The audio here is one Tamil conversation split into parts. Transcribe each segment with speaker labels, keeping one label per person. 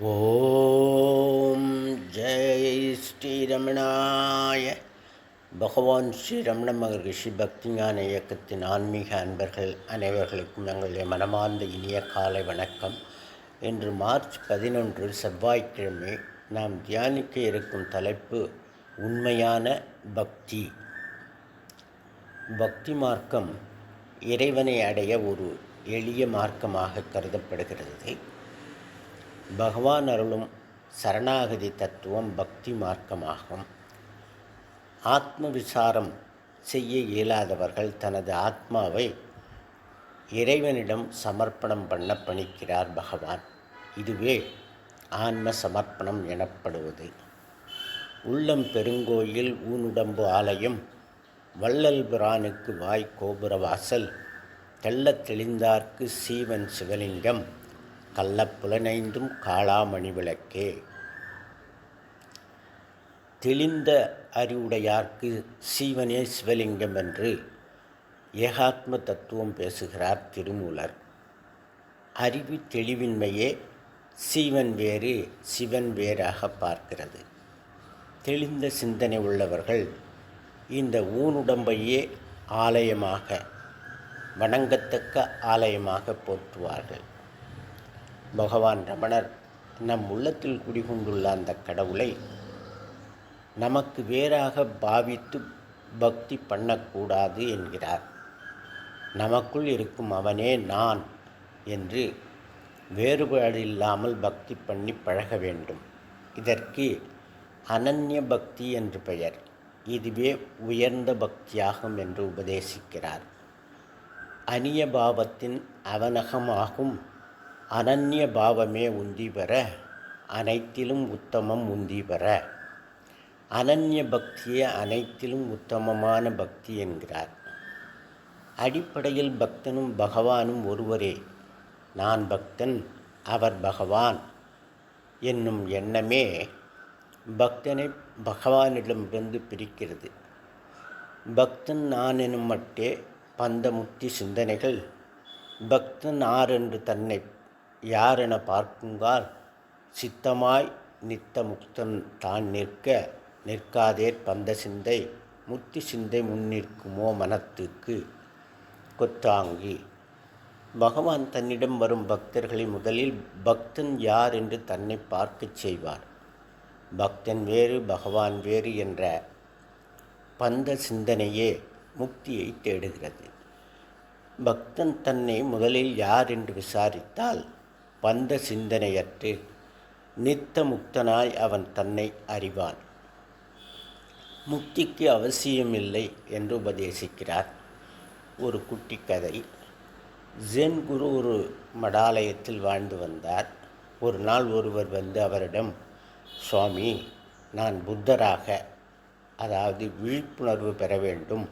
Speaker 1: ஓம் ஜெய் ஸ்ரீரமணாய. பகவான் ஸ்ரீ ரமண மகரிஷி பக்திஞான இயக்கத்தின் ஆன்மீக அன்பர்கள் அனைவர்களுக்கும் எங்களுடைய மனமார்ந்த இனிய காலை வணக்கம். இன்று மார்ச் பதினொன்று செவ்வாய்க்கிழமை நாம் தியானிக்க இருக்கும் தலைப்பு உண்மையான பக்தி. பக்தி மார்க்கம் இறைவனை அடைய ஒரு எளிய மார்க்கமாக கருதப்படுகிறது. பகவான் அருளும் சரணாகதி தத்துவம் பக்தி மார்க்கமாகும். ஆத்ம விசாரம் செய்ய இயலாதவர்கள் தனது ஆத்மாவை இறைவனிடம் சமர்ப்பணம் பண்ண பணிக்கிறார் பகவான். இதுவே ஆன்ம சமர்ப்பணம் எனப்படுவது. உள்ளம் பெருங்கோயில் ஊனுடம்பு ஆலயம் வள்ளல் பிரானுக்கு வாய் கோபுர வாசல் தெள்ளத் தெளிந்தார்க்கு சீவன் சிவலிங்கம் கள்ளப்புலனைந்தும் காளாமணி விளக்கே. தெளிந்த அறிவுடையார்க்கு சீவனே சிவலிங்கம் என்று ஏகாத்ம தத்துவம் பேசுகிறார் திருமூலர். அறிவு தெளிவின்மையே சீவன் வேறு சிவன் வேறாக பார்க்கிறது. தெளிந்த சிந்தனை உள்ளவர்கள் இந்த ஊனுடம்பையே ஆலயமாக வணங்கத்தக்க ஆலயமாக போற்றுவார்கள். பகவான் ரமணர் நம் உள்ளத்தில் குடிகொண்டுள்ள அந்த கடவுளை நமக்கு வேறாக பாவித்து பக்தி பண்ணக்கூடாது என்கிறார். நமக்குள் இருக்கும் அவனே நான் என்று வேறுபாடு இல்லாமல் பக்தி பண்ணி பழக வேண்டும். இதற்கு அனன்ய பக்தி என்று பெயர். இதுவே உயர்ந்த பக்தியாகும் என்று உபதேசிக்கிறார். அந்நிய பாவத்தின் அவனகமாகும் அனன்ய பாவமே உந்தி பெற அனைத்திலும் உத்தமம் உந்தி பெற அனன்ய பக்தியே அனைத்திலும் உத்தமமான பக்தி என்கிறார். அடிப்படையில் பக்தனும் பகவானும் ஒருவரே. நான் பக்தன் அவர் பகவான் என்னும் எண்ணமே பக்தனை பகவானிடமிருந்து பிரிக்கிறது. பக்தன் நான் எனும் மட்டே பந்தமுத்தி சிந்தனைகள் பக்தன் ஆரென்று தன்னை யாரென பார்க்குங்கால் சித்தமாய் நித்த முக்தன் தான் நிற்க நிற்காதேற் பந்த சிந்தை முத்தி சிந்தை முன்னிற்குமோ மனத்துக்கு? கொத்தாங்கி பகவான் தன்னிடம் வரும் பக்தர்களை முதலில் பக்தன் யார் என்று தன்னை பார்க்கச் செய்வார். பக்தன் வேறு பகவான் வேறு என்ற பந்த சிந்தனையே முக்தியை தேடுகிறது. பக்தன் தன்னை முதலில் யார் என்று விசாரித்தால் பந்த சிந்தனையற்று நித்த முக்தனாய் அவன் தன்னை அறிவான். முக்திக்கு அவசியமில்லை என்று உபதேசிக்கிறார் ஒரு குட்டி கதை ஜென் குரு ஒரு மடாலயத்தில் வாழ்ந்து வந்தார். ஒரு நாள் ஒருவர் வந்து அவரிடம் சுவாமி நான் புத்தராக அதாவது விழிப்புணர்வு பெற வேண்டும்.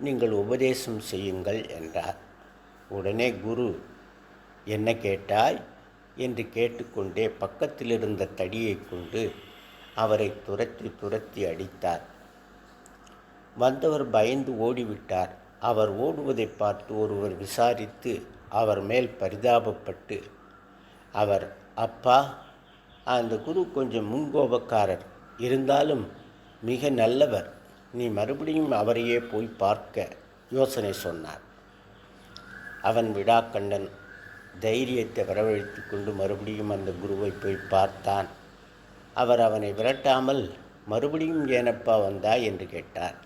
Speaker 1: நீங்கள் உபதேசம் செய்யுங்கள் என்றார். உடனே குரு என்ன கேட்டாய்? என்று கேட்டுக்கொண்டே பக்கத்தில் இருந்த தடியை கொண்டு அவரை துரத்தி துரத்தி அடித்தார். வந்தவர் பயந்து ஓடிவிட்டார். அவர் ஓடுவதை பார்த்து ஒருவர் விசாரித்து அவர் மேல் பரிதாபப்பட்டு அவர் அப்பா அந்த குரு கொஞ்சம் முன்கோபக்காரர். இருந்தாலும் மிக நல்லவர். நீ மறுபடியும் அவரையே போய் பார்க்க யோசனை சொன்னார். அவன் விடாக்கண்ணன் தைரியத்தை வரவழைத்து கொண்டு மறுபடியும் அந்த குருவை போய் பார்த்தான். அவர் அவனை விரட்டாமல் மறுபடியும் ஏனப்பா வந்தா? என்று கேட்டார்.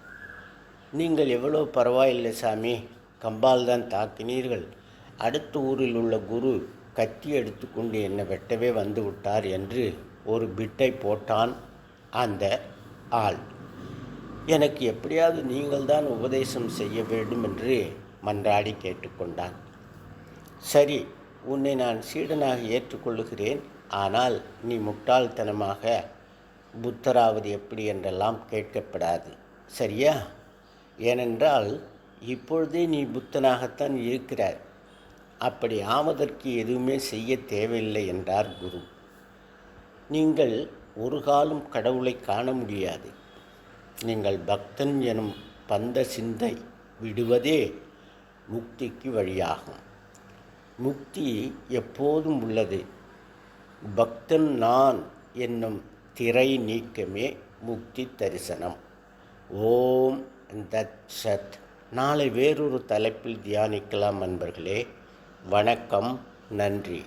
Speaker 1: நீங்கள் எவ்வளோ பரவாயில்லை சாமி கம்பால் தான் தாக்கினீர்கள். அடுத்த ஊரில் உள்ள குரு கத்தி எடுத்துக்கொண்டு என்னை வெட்டவே வந்து விட்டார் என்று ஒரு பிட்டை போட்டான் அந்த ஆள். எனக்கு எப்படியாவது நீங்கள்தான் உபதேசம் செய்ய வேண்டும் என்று மன்றாடி கேட்டுக்கொண்டான் சரி உன்னை நான் சீடனாக ஏற்றுக்கொள்ளுகிறேன். ஆனால் நீ முட்டாள்தனமாக புத்தராவது எப்படி என்றெல்லாம் கேட்கப்படாது. சரியா? ஏனென்றால் இப்பொழுதே நீ புத்தனாகத்தான் இருக்கிறார் அப்படி ஆவதற்கு எதுவுமே செய்ய தேவையில்லை என்றார் குரு. நீங்கள் ஒரு காலம் கடவுளை காண முடியாது. நீங்கள் பக்தன் எனும் பந்த சிந்தை விடுவதே முக்திக்கு வழியாகும். முக்தி எப்போதும் உள்ளது. பக்தன் நான் என்னும் திரை நீக்கமே முக்தி தரிசனம். ஓம் தத் சத். நாளை வேறொரு தலைப்பில் தியானிக்கலாம் நண்பர்களே வணக்கம் நன்றி.